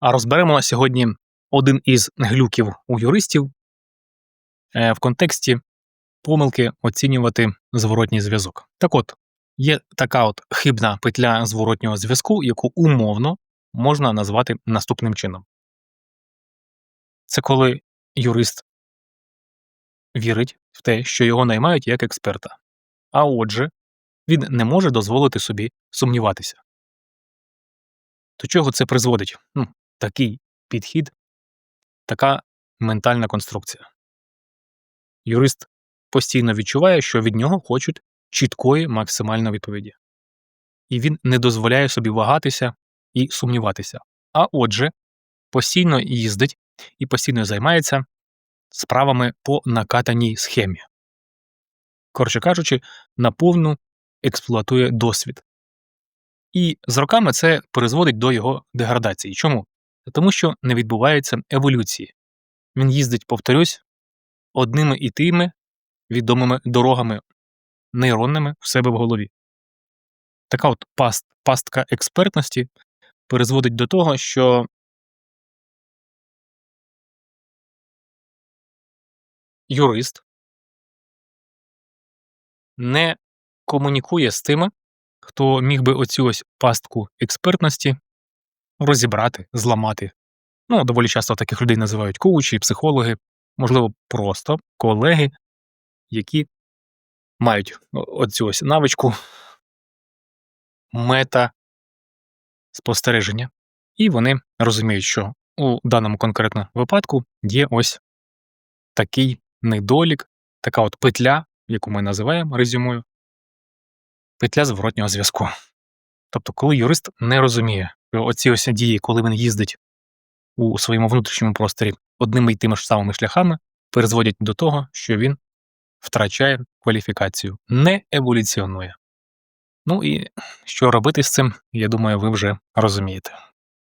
А розберемо на сьогодні один із глюків у юристів е, в контексті помилки оцінювати зворотній зв'язок. Так от, є така от хибна петля зворотнього зв'язку, яку умовно можна назвати наступним чином. Це коли юрист вірить в те, що його наймають як експерта. А отже, він не може дозволити собі сумніватися. До чого це призводить? Ну, такий підхід, така ментальна конструкція. Юрист постійно відчуває, що від нього хочуть чіткої максимальної відповіді. І він не дозволяє собі вагатися і сумніватися. А отже, постійно їздить і постійно займається справами по накатаній схемі. Коротше кажучи, наповну експлуатує досвід. І з роками це призводить до його деградації. Чому? Тому що не відбувається еволюції. Він їздить, повторюсь, одними і тими відомими дорогами нейронними в себе в голові. Така от паст, пастка експертності призводить до того, що юрист не комунікує з тими, хто міг би оцю ось пастку експертності розібрати, зламати. Ну, доволі часто таких людей називають коучі, психологи, можливо, просто колеги, які мають оцю ось навичку мета спостереження, і вони розуміють, що у даному конкретному випадку є ось такий недолік, така от петля, яку ми називаємо резюмою, петля зворотнього зв'язку. Тобто, коли юрист не розуміє, оці ось дії, коли він їздить у своєму внутрішньому просторі одними й тими ж самими шляхами, призводять до того, що він втрачає кваліфікацію, не еволюціонує. Ну і що робити з цим, я думаю, ви вже розумієте.